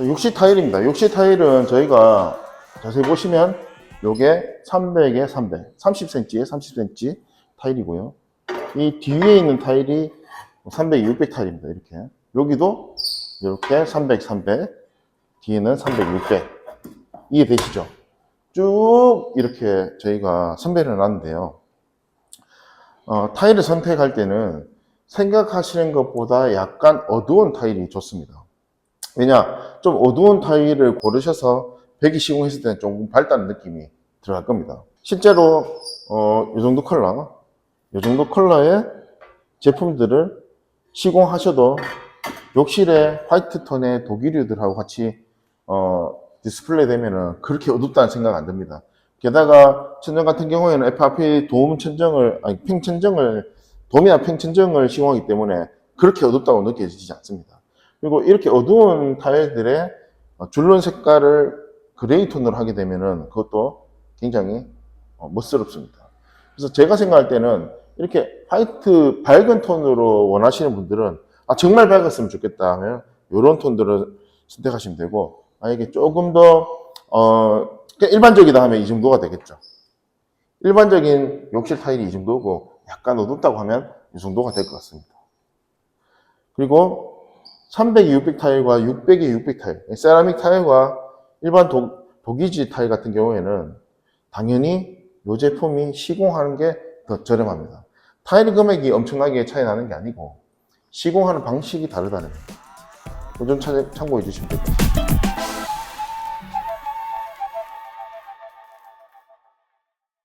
육시 타일입니다. 육시 타일은 저희가 자세히 보시면 요게 300에 300, 30cm에 30cm 타일이고요. 이 뒤에 있는 타일이 300, 600 타일입니다. 이렇게. 여기도 이렇게 300, 300, 뒤에는 300, 600. 이해되시죠? 쭉 이렇게 저희가 선별을 해놨는데요. 어, 타일을 선택할 때는 생각하시는 것보다 약간 어두운 타일이 좋습니다. 왜냐, 좀 어두운 타일을 고르셔서 배기 시공했을 때는 조금 밝다는 느낌이 들어갈 겁니다. 실제로, 어, 이 정도 컬러, 이 정도 컬러의 제품들을 시공하셔도 욕실에 화이트 톤의 독일유들하고 같이, 어, 디스플레이 되면은 그렇게 어둡다는 생각 안 듭니다. 게다가 천정 같은 경우에는 FRP 도움 천정을, 아니, 팽 천정을, 도미나 팽 천정을 시공하기 때문에 그렇게 어둡다고 느껴지지 않습니다. 그리고 이렇게 어두운 타일들의 어, 줄눈 색깔을 그레이 톤으로 하게 되면은 그것도 굉장히 어, 멋스럽습니다. 그래서 제가 생각할 때는 이렇게 화이트 밝은 톤으로 원하시는 분들은 아, 정말 밝았으면 좋겠다 하면 이런 톤들을 선택하시면 되고 만약에 조금 더 어, 일반적이다 하면 이 정도가 되겠죠. 일반적인 욕실 타일이 이 정도고 약간 어둡다고 하면 이 정도가 될 것 같습니다. 그리고 300, 600 타일과 600에 600 타일, 세라믹 타일과 일반 독, 독이지 타일 같은 경우에는 당연히 이 제품이 시공하는 게 더 저렴합니다. 타일 금액이 엄청나게 차이 나는 게 아니고 시공하는 방식이 다르다는 거. 좀 참고해 주시면 같습니다.